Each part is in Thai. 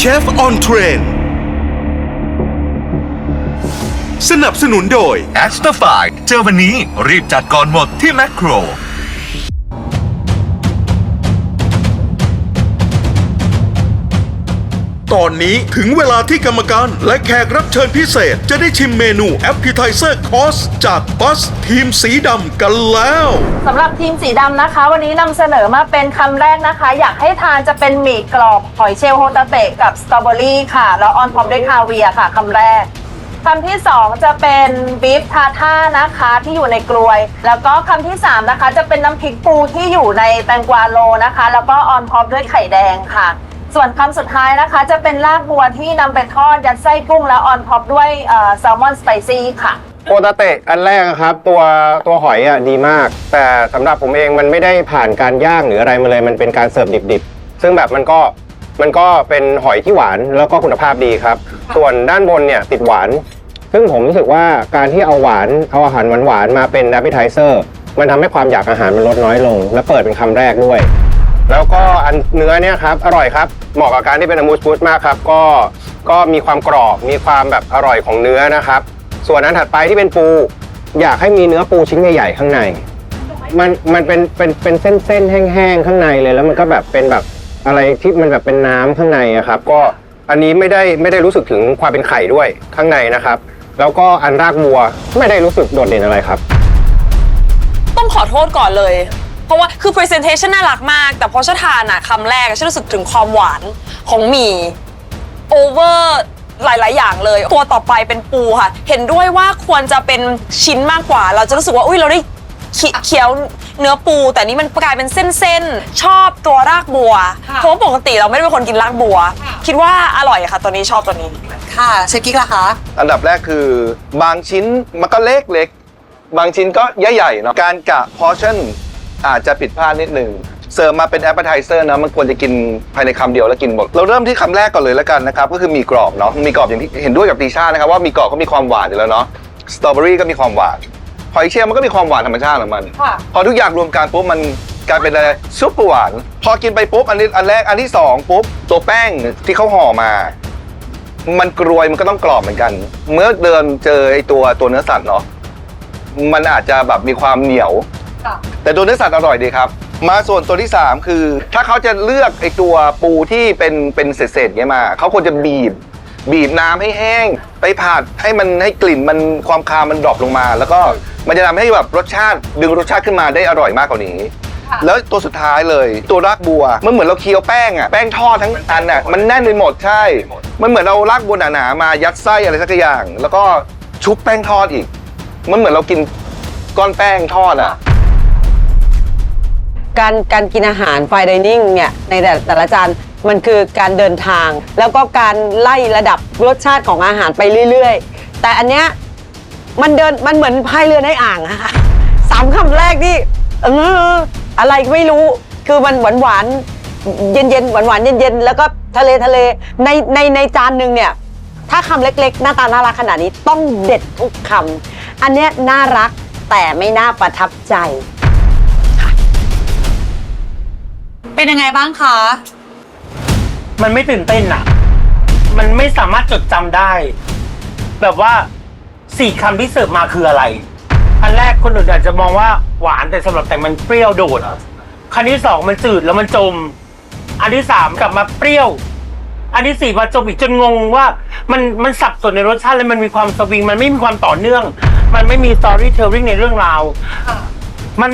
เชฟออนเทรนสนับสนุนโดยแอสตอร์ไฟเจอวันนี้รีบจัดก่อนหมดที่แมคโคร ตอนนี้ถึงเวลาที่กรรมการและแขกรับเชิญพิเศษ จะได้ชิมเมนูแอป e t i z e r Course จากบัสทีมสีดำกันแล้ว สำหรับทีมสีดำนะคะ วันนี้นำเสนอมาเป็นคำแรกนะคะ อยากให้ทานจะเป็นหมี่กรอบหอยเชลล์โฮตาเตะกับสตรอเบอรี่ค่ะ แล้วออนท็อปด้วยคาเวียร์ค่ะคำแรกคำที่ 2 จะเป็นบีฟทาท่านะคะที่อยู่ในกลวย แล้วก็คำที่ 3 นะคะ จะเป็นน้ำพริกปูที่อยู่ในแตงกวาโลนะคะ แล้วก็ออนท็อปด้วยไข่แดงค่ะ ส่วนคำสุดท้ายนะคะ จะเป็นลากบัวที่นำไปทอดยัดไส้กุ้งแล้วออนท็อปด้วยแซลมอนสไปซี่ค่ะโคตาเตะอันแรกอะครับตัวตัวหอยอะดีมาก แต่สำหรับผมเองมันไม่ได้ผ่านการย่างหรืออะไรมาเลยมันเป็นการเสิร์ฟดิบๆ ซึ่งแบบมันก็มันก็เป็นหอยที่หวานแล้วก็คุณภาพดีครับ ส่วนด้านบนเนี่ยติดหวาน ซึ่งผมรู้สึกว่าการที่เอาหวานเอาอาหารหวานๆมาเป็น a p p e t i z e r มันทำให้ความอยากอาหารมันลดน้อยลง และเปิดเป็นคำแรกด้วย แล้วก็อันเนื้อเนี่ยครับอร่อยครับเหมาะกับการที่เป็นอมูสฟูดมากครับก็ก็มีความกรอบมีความแบบอร่อยของเนื้อนะครับ ส่วนอันถัดไปที่เป็นปู อยากให้มีเนื้อปูชิ้นใหญ่ๆข้างใน มันมันเป็นเป็นเป็นเส้นๆแห้งๆข้างในเลย แล้วมันก็แบบเป็นแบบอะไรที่มันแบบเป็นน้ำข้างในอะครับ ก็อันนี้ไม่ได้ไม่ได้รู้สึกถึงความเป็นไข่ด้วยข้างในนะครับ แล้วก็อันรากบัวไม่ได้รู้สึกโดดเด่นอะไรครับ ต้องขอโทษก่อนเลย เพราะว่าคือ presentation น่ารักมาก แต่พอฉันทานอะคำแรกฉันรู้สึกถึงความหวานของหมี่ over หลาย ๆ อย่างเลย ตัวต่อไปเป็นปูค่ะ เห็นด้วยว่าควรจะเป็นชิ้นมากกว่า เราจะรู้สึกว่า อุ้ยเราได้เคีเคี้ยวเนื้อปู แต่นี่มันกลายเป็นเส้น ๆ ชอบตัวรากบัว เพราะว่าปกติเราไม่ได้เป็นคนกินรากบัว คิดว่าอร่อยค่ะ ตัวนี้ชอบตัวนี้ ค่ะเชฟกิ๊กล่ะคะ อันดับแรกคือบางชิ้นมันก็เล็กเล็กบางชิ้นก็ใหญ่ๆเนาะการกะพ อชั่นอาจจะผิดพลาดนิดหนึ่งเสิร์ฟมาเป็นแอปเปอร์ไทเซอร์นะมันควรจะกินภายในคำเดียวแล้วกินหมดเราเริ่มที่คำแรกก่อนเลยแล้วกันนะครับก็คือมีกรอบเนาะมีกรอบอย่างที่เห็นด้วยกับตีชานะครับว่ามีกรอบก็มีความหวานอยู่แล้วเนาะสตรอเบอรี่ก็มีความหวานหอยเชลล์มันก็มีความหวานธรรมชาติของมันค่ะพอทุกอย่างรวมกันปุ๊บมันกลายเป็นอะไรซุปเปอร์หวาน พอกินไปปุ๊บอันนี้อันแรกอันที่สองปุ๊บตัวแป้งที่เขาห่อมา มันกรวยมันก็ต้องกรอบเหมือนกัน เมื่อเดินเจอไอตัวตัวเนื้อสัตว์เนาะมันอาจจะแบบมีความเหนียว แต่ตัวเนื้อสัตว์อร่อยดีครับ มาส่วนตัวที่ 3 คือ ถ้าเขาจะเลือกไอตัวปูที่เป็นเป็นเศษๆเงี้ยมาเขาควรจะบีบ บีบน้ำให้แห้ง ไปผัดให้มันให้กลิ่นมันความคาวมันดรอปลงมา แล้วก็มันจะทำให้แบบรสชาติดึงรสชาติขึ้นมาได้อร่อยมากกว่านี้แล้วตัวสุดท้ายเลยตัวรากบัวมันเหมือนเราเคี้ยวแป้งอะแป้งทอดทั้งอันอะมันแน่นไปหมดใช่ มันเหมือนเรารากบัวหนาๆมายัดไส้อะไรสักอย่าง แล้วก็ชุบแป้งทอดอีก มันเหมือนเรากินก้อนแป้งทอดอะ การการกินอาหารไฟดิเนิ่งเนี่ยในแต่แต่ละจานมันคือการเดินทาง แล้วก็การไล่ระดับรสชาติของอาหารไปเรื่อยๆ แต่อันเนี้ยมันเดินมันเหมือนพายเรือในอ่างอะค่ะสามคำแรกนี่เอออะไรไม่รู้คือมันหวานหวานเย็นเย็นๆหวานหวานเย็นเย็นๆแล้วก็ทะเลทะเลในในในจานหนึ่งเนี่ยถ้าคำเล็กๆ หน้าตาน่ารักขนาดนี้ต้องเด็ดทุกคำอันเนี้ยน่ารักแต่ไม่น่าประทับใจ เป็นยังไงบ้างคะ มันไม่ตื่นเต้นอะมันไม่สามารถจดจำได้ แบบว่าสี่คำที่เสิร์ฟมาคืออะไร อันแรกคนอื่นอาจจะมองว่าหวานแต่สำหรับแต่งมันเปรี้ยวโดดคันที่สองมันจืดแล้วมันจม อันที่สามกลับมาเปรี้ยว อันที่สี่มาจมอีกจนงงว่า มันมันสับสนในรสชาติแล้วมันมีความสวิง มันไม่มีความต่อเนื่อง มันไม่มี storytelling ในเรื่องราว มัน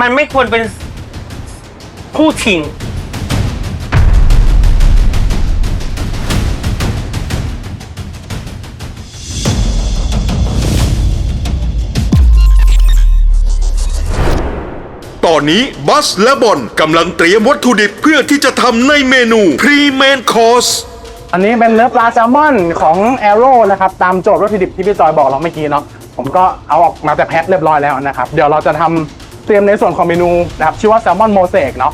มันไม่ควรเป็น คู่ชิง ตอนนี้บัสและบอลกำลังเตรียมวัตถุดิบเพื่อที่จะทำในเมนูพรีเมนคอร์สอันนี้เป็นเนื้อปลาแซลมอนของ a อโร่นะครับ ตามโจทย์วัตถุดิบที่พี่จอยบอกเราเมื่อกี้เนาะผมก็เอาออกมาแต่แพ็คเรียบร้อยแล้วนะครับ เดี๋ยวเราจะทำเตรียมในส่วนของเมนูนะครับชื่อว่าแซลมอนโมเสกเนาะ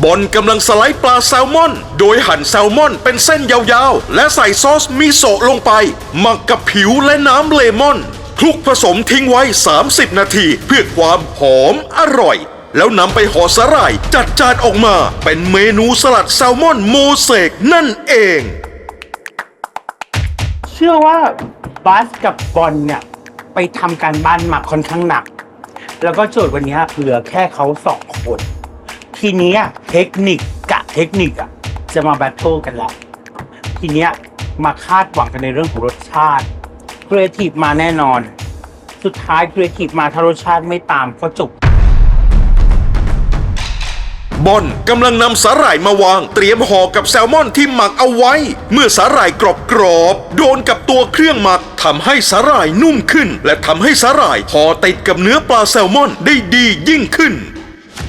บอลกำลังสไลด์ปลาแซลมอน โดยหั่นแซลมอนเป็นเส้นยาวๆ และใส่ซอสมิโซะลงไป หมักกับผิวและน้ำเลมอนคลุกผสมทิ้งไว้ 30 นาที เพื่อความหอมอร่อย แล้วนำไปห่อสาหร่ายจัดจานออกมาเป็นเมนูสลัดแซลมอนโมเสกนั่นเอง เชื่อว่าบัสกับบอลเนี่ย ไปทำการบ้านมาค่อนข้างหนัก แล้วก็โจทย์วันนี้เหลือแค่เขาสองคน ทีเนี้ยเทคนิคกับเทคนิคอะจะมาแบทเทิลกันแล้วทีเนี้ยมาคาดหวังกันในเรื่องของรสชาติครีเอทีฟมาแน่นอน สุดท้ายครีเอทีฟมาถ้ารสชาติไม่ตามก็จบบอลกำลังนำสาหร่ายมาวาง เตรียมห่อกับแซลมอนที่หมักเอาไว้ เมื่อสาหร่ายกรอบๆโดนกับตัวเครื่องหมักทำให้สาหร่ายนุ่มขึ้น และทำให้สาหร่ายห่อติดกับเนื้อปลาแซลมอนได้ดียิ่งขึ้น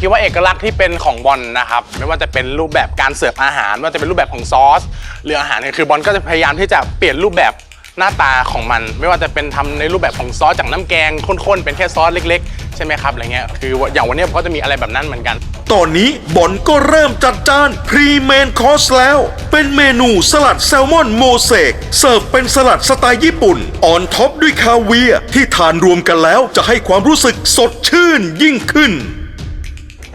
คิดว่าเอกลักษณ์ที่เป็นของบอลนะครับ ไม่ว่าจะเป็นรูปแบบการเสิร์ฟอาหารไม่ว่าจะเป็นรูปแบบของซอสหรืออาหารเนี่ยคือบอลก็จะพยายามที่จะเปลี่ยนรูปแบบหน้าตาของมัน ไม่ว่าจะเป็นทำในรูปแบบของซอสจากน้ำแกงข้นๆเป็นแค่ซอสเล็ก ๆ ใช่ไหมครับอะไรเงี้ยคืออย่างวันนี้ผมก็จะมีอะไรแบบนั้นเหมือนกัน ตอนนี้บอลก็เริ่มจัดจานพรีเมนคอสแล้ว เป็นเมนูสลัดแซลมอนโมเสกเสิร์ฟเป็นสลัดสไตล์ญี่ปุ่นออนท็อปด้วยคาเวียที่ทานรวมกันแล้วจะให้ความรู้สึกสดชื่นยิ่งขึ้น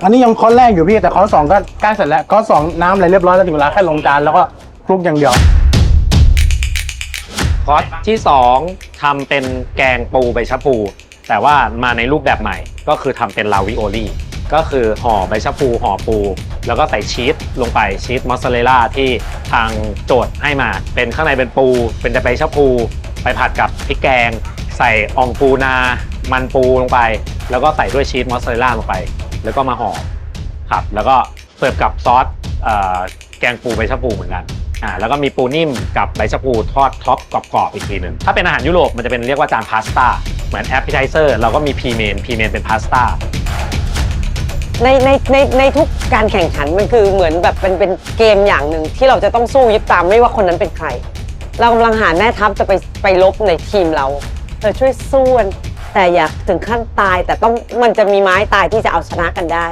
อันนี้ยังคอร์สแรกอยู่พี่แต่คอร์สสองก็ใกล้เสร็จแล้วคอร์สสองน้ำอะไรเรียบร้อยแล้วถึงเวลาแค่ลงจานแล้วก็คลุกอย่างเดียว คอร์สที่ 2ทำเป็นแกงปูใบชะพู แต่ว่ามาในรูปแบบใหม่ ก็คือทำเป็นลาวิโอลี่ ก็คือห่อใบชะพูห่อปู แล้วก็ใส่ชีสลงไปชีสมอสซาเรลล่าที่ทางโจทย์ให้มา เป็นข้างในเป็นปู เป็นใบชะพู ไปผัดกับพริกแกง ใส่อ่องปูนา มันปูลงไป แล้วก็ใส่ด้วยชีสมอสซาเรลล่าลงไป แล้วก็มาห่อครับ แล้วก็เสิร์ฟกับซอสเอ่อแกงปูใบชะพูเหมือนกันอ่าแล้วก็มีปูนิ่มกับใบชะพูทอดท็อปกรอบๆอีกทีหนึ่งถ้าเป็นอาหารยุโรปมันจะเป็นเรียกว่าจานพาสต้าเหมือนแอปเปิลไทเซอร์เราก็มีพรีเมนพรีเมนเป็นพาสต้าในในในในทุกการแข่งขันมันคือเหมือนแบบเป็นเป็นเกมอย่างหนึ่งที่เราจะต้องสู้ยึดตามไม่ว่าคนนั้นเป็นใคร เรากำลังหาแม่ทัพจะไปไปลบในทีมเราเธอช่วยสู้กัน แต่อย่าถึงขั้นตายแต่ต้องมันจะมีไม้ตายที่จะเอาชนะกันได้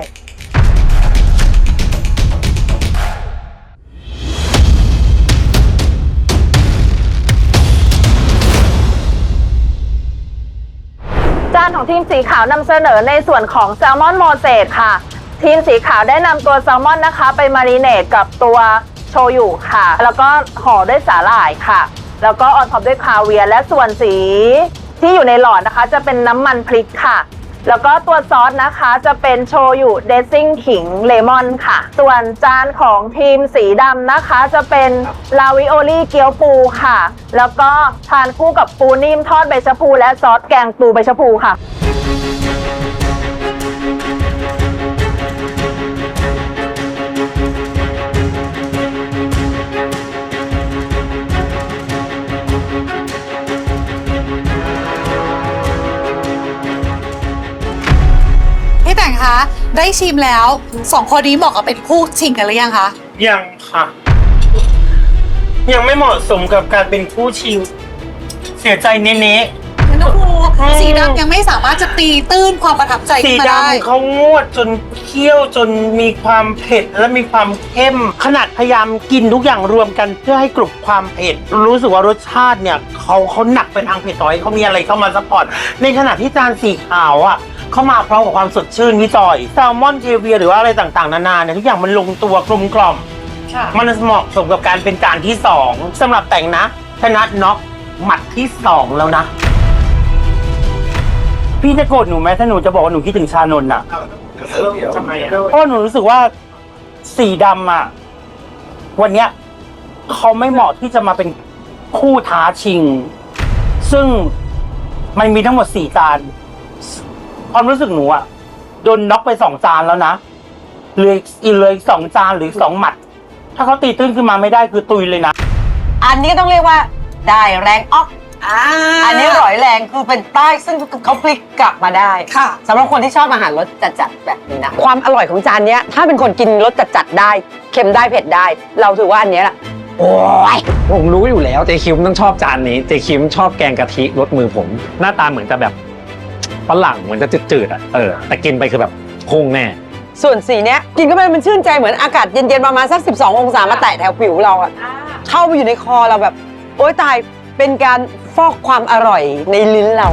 จานของทีมสีขาวนำเสนอในส่วนของแซลมอนโมเสสค่ะ ทีมสีขาวได้นำตัวแซลมอนนะคะ ไปมาริเนตกับตัวโชยุค่ะ แล้วก็ห่อด้วยสาหร่ายค่ะ แล้วก็ออนท็อปด้วยคาเวียร์และส่วนสี ที่อยู่ในหลอดนะคะ จะเป็นน้ำมันพริกค่ะ แล้วก็ตัวซอสนะคะจะเป็นโชยุเดซซิ่งขิงเลมอนค่ะ ส่วนจานของทีมสีดำนะคะ จะเป็นลาวิโอลี่เกี๊ยวปูค่ะ แล้วก็ทานคู่กับปูนิ่มทอดใบชะพูและซอสแกงปูใบชะพูค่ะ ได้ชิมแล้วสองคนนี้เหมาะกับเป็นคู่ชิงกันหรือยังคะ ยังค่ะ ยังไม่เหมาะสมกับการเป็นคู่ชิงเสียใจเน้น้องครูสีดำยังไม่สามารถจะตีตื้นความประทับใจๆสีขึ้นมาได้ ดำเขางวดจนเคี่ยวจนมีความเผ็ดและมีความเข้ม ขนาดพยายามกินทุกอย่างรวมกันเพื่อให้กลุ่มความเผ็ด รู้สึกว่ารสชาติเนี่ยเขาเขาหนักไปทางเผ็ดน้อยเขามีอะไรเข้ามาซัพพอร์ตในขณะที่จานสีขาวอะ เข้ามาพร้อมกับความสดชื่นพี่จอยแซลมอนเทเวียหรือว่าอะไรต่างๆ นานาเนี่ยทุกอย่างมันลงตัวกลมกล่อมมันเหมาะสมกับการเป็นจานที่สองสำหรับแต่งนะชนะน็อกหมัดที่สองแล้วนะ พี่จะโกรธหนูไหมถ้าหนูจะบอกว่าหนูคิดถึงชานนท์อะทำไมเพราะหนูรู้สึกว่าสีดำอะวันเนี้ยเขาไม่เหมาะที่จะมาเป็นคู่ท้าชิง ซึ่งมันมีทั้งหมดสี่จาน ความรู้สึกหนูอะโดนน็อกไปสองจานแล้วนะเหลืออีกเหลืออีกสองจานหรืออกสองหมัด ถ้าเขาตีตื้นขึ้นมาไม่ได้คือตุยเลยนะ อันนี้ก็ต้องเรียกว่าได้แรงออกอันนี้ร้อยแรงคือเป็นใต้ซึ่งเขาพลิกกลับมาได้ค่ะ สำหรับคนที่ชอบอาหารรสจัดๆแบบนี้นะ ความอร่อยของจานเนี้ยถ้าเป็นคนกินรสจัดๆได้ เค็มได้เผ็ดได้ เราถือว่าอันเนี้ยแหละโอ้ยผมรู้อยู่แล้วเจคิมต้องชอบจานนี้เจคิมชอบแกงกะทิรสมือผม หน้าตาเหมือนจะแบบ ฝรั่งเหมือนจะจืดๆอะเออแต่กินไปคือแบบพุ่งแน่ ส่วนสีเนี้ยกินเข้าไปมันชื่นใจเหมือนอากาศเย็นๆประมาณสัก 12 องศามาแตะแถวผิวเราอะเข้าไปอยู่ในคอเราแบบ โอ๊ยตายเป็นการฟอกความอร่อยในลิ้นเรา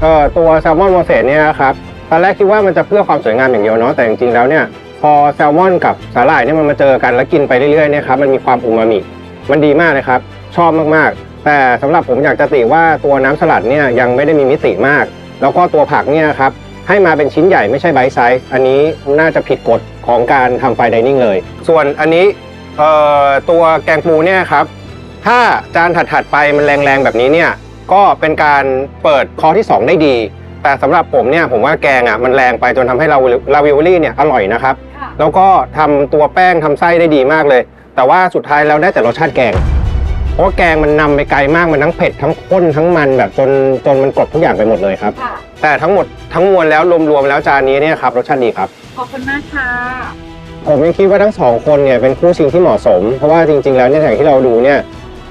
เอ่อตัวแซลมอนโมเสสเนี่ยนะครับตอนแรกคิดว่ามันจะเพื่อความสวยงามอย่างเดียวเนาะแต่จริงๆแล้วเนี่ยพอแซลมอนกับสาหร่ายเนี่ยมันมาเจอกันแล้วกินไปเรื่อยๆเนี่ยครับมันมีความอูมามิมันดีมากเลยครับ ชอบมากๆ แต่สำหรับผมอยากจะติว่าตัวน้ำสลัดเนี่ยยังไม่ได้มีมิติมาก แล้วก็ตัวผักเนี่ยครับให้มาเป็นชิ้นใหญ่ไม่ใช่ไบต์ไซส์อันนี้น่าจะผิดกฎของการทำไฟดิเนิ่งเลย ส่วนอันนี้เอ่อตัวแกงปูเนี่ยครับถ้าจานถัดๆไปมันแรงๆแบบนี้เนี่ยก็เป็นการเปิดคอที่ 2 ได้ดี แต่สำหรับผมเนี่ยผมว่าแกงอะมันแรงไปจนทำให้เราลาวิโอลี่เนี่ยอร่อยนะครับ แล้วก็ทำตัวแป้งทำไส้ได้ดีมากเลย แต่ว่าสุดท้ายเราได้แต่รสชาติแกง เพราะว่าแกงมันนำไปไกลมากมันทั้งเผ็ดทั้งข้นทั้งมันแบบจนจนมันกลบทุกอย่างไปหมดเลยครับแต่ทั้งหมดทั้งมวลแล้วรวมๆแล้วจานนี้เนี่ยครับรสชาติดีครับ ขอบคุณมากค่ะ ผมยังคิดว่าทั้งสองคนเนี่ยเป็นคู่ชิงที่เหมาะสม เพราะว่าจริง ๆ แล้วเนี่ยอย่างที่เราดูเนี่ย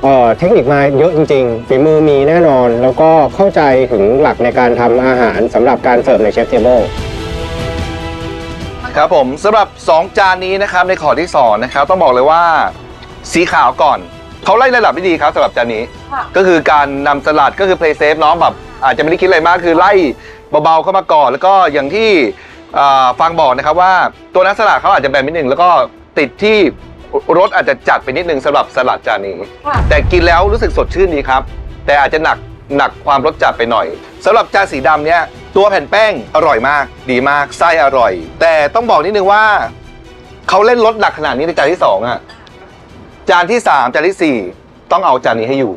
เอ่อเทคนิคมาเยอะจริงๆฝีมือมีแน่นอน แล้วก็เข้าใจถึงหลักในการทำอาหารสำหรับการเสิร์ฟในเชฟเทเบิล ครับผมสำหรับ 2 จานนี้นะครับในขอที่2นะครับต้องบอกเลยว่า สีขาวก่อน เขาไล่ระดับได้ดีครับสำหรับจานนี้ ค่ะก็คือการนำสลัดก็คือ play safe น้องแบบอาจจะไม่ได้คิดอะไรมากคือไล่เบาๆเข้ามาก่อน แล้วก็อย่างที่อ่าฟังบอกนะครับว่าตัวน้ำสลัดเขาอาจจะแบนนิดหนึ่งแล้วก็ติดที่รสอาจจะจัดไปนิดนึงสำหรับสลัดจานนี้ ค่ะแต่กินแล้วรู้สึกสดชื่นดีครับ แต่อาจจะหนักหนักความรสจัดไปหน่อยสำหรับจานสีดำเนี่ยตัวแผ่นแป้งอร่อยมาก ดีมากไส้อร่อย แต่ต้องบอกนิดนึงว่าเขาเล่นรสหนักขนาดนี้ในจานที่สองอะ จานที่สามจานที่สี่ต้องเอาจานนี้ให้อยู่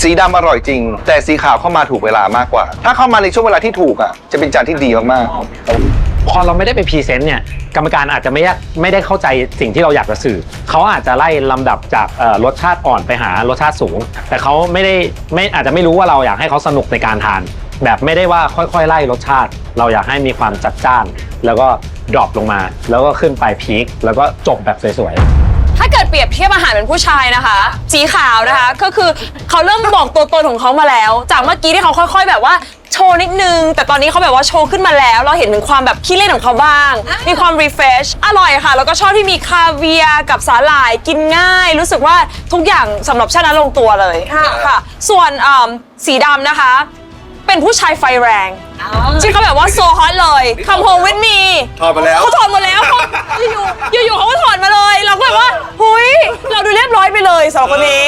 สีดำอร่อยจริง แต่สีขาวเข้ามาถูกเวลามากกว่า ถ้าเข้ามาในช่วงเวลาที่ถูกอะจะเป็นจานที่ดีมากๆพอเราไม่ได้ไปพรีเซนต์เนี่ยกรรมการอาจจะไม่ได้ไม่ได้เข้าใจสิ่งที่เราอยากจะสื่อ เขาอาจจะไล่ลำดับจากรสชาติอ่อนไปหารสชาติสูง แต่เขาไม่ได้ไม่อาจจะไม่รู้ว่าเราอยากให้เขาสนุกในการทาน แบบไม่ได้ว่าค่อยๆ ไล่รสชาติ เราอยากให้มีความจัดจ้าน แล้วก็ดรอปลงมา แล้วก็ขึ้นไปพีคแล้วก็จบแบบสวยๆ เกิดเปรียบเทียบอาหารเป็นผู้ชายนะคะ สีขาวนะคะ ก็คือเขาเริ่มบอกตัวตนของเขามาแล้ว จากเมื่อกี้ที่เขาค่อย ๆ แบบว่าโชว์นิดนึง แต่ตอนนี้เขาแบบว่าโชว์ขึ้นมาแล้ว เราเห็นถึงความแบบขี้เล่นของเขาบ้าง มีความ refresh อร่อยค่ะ แล้วก็ชอบที่มีคาเวียร์กับสาหร่ายกินง่าย รู้สึกว่าทุกอย่างสำหรับชนะลงตัวเลยค่ะ ส่วนอ่าสีดำนะคะ เป็นผู้ชายไฟแรงที่เขาแบบว่าโซฮอตเลยคำโฮมวิดมีถอดมาแล้วเขาถอดหมดแล้วเขาอยู่ๆอยู่ๆเขาก็ถอดมาเลย เราก็แบบว่าหุยเราดูเรียบร้อยไปเลยสองคนนี้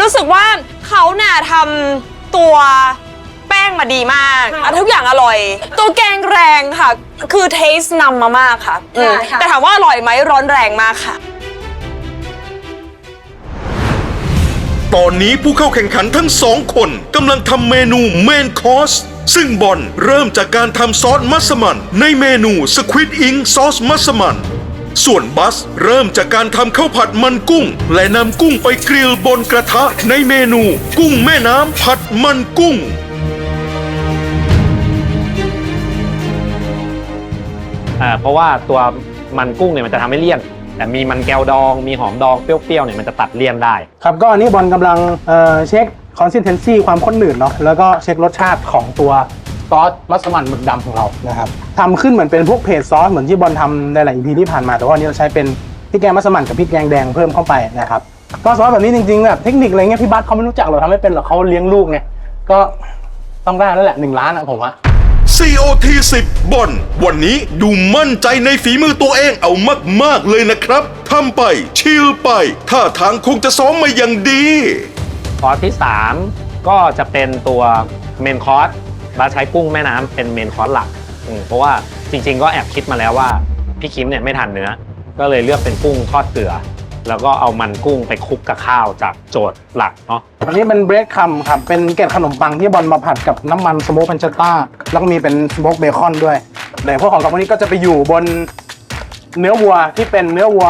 รู้สึกว่าเขาน่ะทำตัวแป้งมาดีมากอะทุกอย่างอร่อย ตัวแกงแรงค่ะ คือเทสนำมามากค่ะอืมแต่ถามว่าอร่อยไหมร้อนแรงมากค่ะ ตอนนี้ผู้เข้าแข่งขันทั้งสองคนกำลังทำเมนูเมนคอร์สซึ่งบอลเริ่มจากการทำซอสมัสมั่นในเมนูสควิดอิงซอสมัสมั่นส่วนบัสเริ่มจากการทำข้าวผัดมันกุ้ง และนำกุ้งไปกริลบนกระทะในเมนู กุ้งแม่น้ำผัดมันกุ้ง อ่าเพราะว่าตัวมันกุ้งเนี่ยมันจะทำให้เลี่ยน แต่มีมันแก้วดองมีหอมดองเปรี้ยวๆเนี่ยมันจะตัดเลี่ยนได้ ครับก็อันนี้บอลกำลังเอ่อเช็คคอนซิสเทนซีความข้นหนืดเนาะแล้วก็เช็ครสชาติของตัวซอสมัสมั่นหมึกดำของเรานะครับทำขึ้นเหมือนเป็นพวกเพจซอสเหมือนที่บอลทำในหลาย EP ที่ผ่านมาแต่ว่าอันนี้เราใช้เป็นพริกแกงมัสมั่นกับพริกแกงแดงเพิ่มเข้าไปนะครับก็ซอสแบบนี้จริงๆแบบเทคนิคอะไรเงี้ยพี่บัสเขาไม่รู้จักหรอกทำไม่เป็นหรอกเขาเลี้ยงลูกไงก็ต้องได้แล้วแหละหนึ่งล้านอะผมว่า COT 10 บอลวันนี้ดูมั่นใจในฝีมือตัวเองเอามาก ๆ เลยนะครับทำไป ชิลไป ท่าทางคงจะซ้อมมาอย่างดี คอร์สที่ 3 ก็จะเป็นตัวเมนคอร์สเราใช้กุ้งแม่น้ำเป็นเมนคอร์สหลักอืมเพราะว่าจริงๆ ก็แอบคิดมาแล้วว่า พี่คิมเนี่ยไม่ทานเนื้อ ก็เลยเลือกเป็นกุ้งทอดเกลือ แล้วก็เอามันกุ้งไปคลุกกับข้าวจากโจทย์หลักเนาะอันนี้เป็นเบรดคัมครับ เป็นเกล็ดขนมปังที่บอลมาผัดกับน้ำมันสโมกพันชต้า แล้วก็มีเป็นสโมกเบคอนด้วยแต่พวกของสองคนนี้ก็จะไปอยู่บนเนื้อวัวที่เป็นเนื้อวัว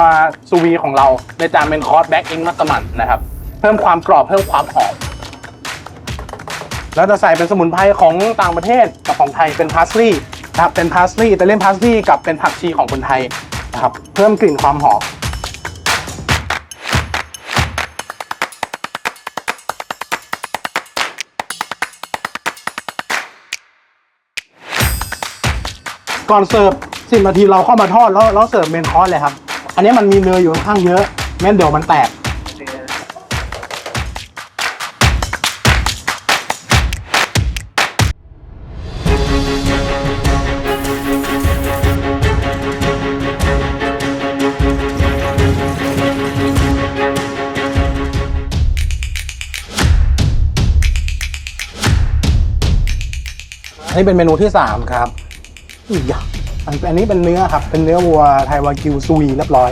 ซูวีของเราในจานเป็นคอร์สแบ็กอิงมัสมั่นนะครับ เพิ่มความกรอบเพิ่มความหอมแล้วจะใส่เป็นสมุนไพรของต่างประเทศกับของไทยเป็นพาสลีย์นะครับเป็นพาสลีย์อิตาเลียนพาสลีย์กับเป็นผักชีของคนไทยนะครับเพิ่มกลิ่นความหอม ก่อนเสิร์ฟสิบนาทีเราเข้ามาทอดแล้วแล้วเสิร์ฟเมนคอร์สเลยครับ อันนี้มันมีเนยอยู่ข้างเยอะแม่นเดี๋ยวมันแตกนี่เป็นเมนูที่ 3 ครับ อีกอย่างอันอันนี้เป็นเนื้อครับ เป็นเนื้อวัวไทยวากิวซูวีเรียบร้อย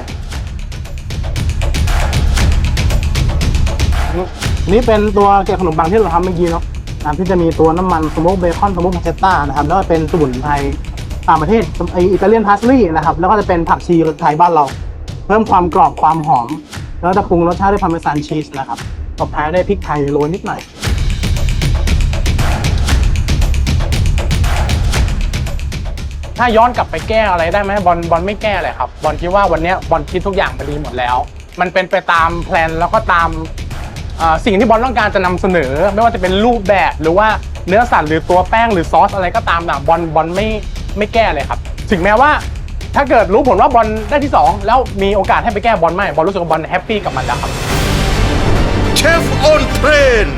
นี่เป็นตัวเกล็ดขนมปังที่เราทำเมื่อกี้เนาะนะครับที่จะมีตัวน้ำมันสโมกเบคอนสโมกพาเชตต้านะครับแล้วก็เป็นสมุนไพรต่างประเทศไออิตาเลียนพาสลีย์นะครับแล้วก็จะเป็นผักชีไทยบ้านเรา เพิ่มความกรอบความหอม แล้วจะปรุงรสชาติด้วยพาร์เมซานชีสนะครับตบท้ายด้วยพริกไทยโรยนิดหน่อย ถ้าย้อนกลับไปแก้อะไรได้ไหมบอลบอลไม่แก้เลยครับบอลคิดว่าวันนี้บอลคิดทุกอย่างไปดีหมดแล้ว มันเป็นไปตามแพลนแล้วก็ตามสิ่งที่บอลต้องการจะนำเสนอ ไม่ว่าจะเป็นรูปแบบหรือว่าเนื้อสัตว์หรือตัวแป้งหรือซอสอะไรก็ตามนะบอลบอลไม่ไม่แก้เลยครับ ถึงแม้ว่าถ้าเกิดรู้ผลว่าบอลได้ที่สองแล้วมีโอกาสให้ไปแก้บอลไม่บอลรู้สึกว่าบอลแฮปปี้กับมันแล้วครับเชฟออนเทรน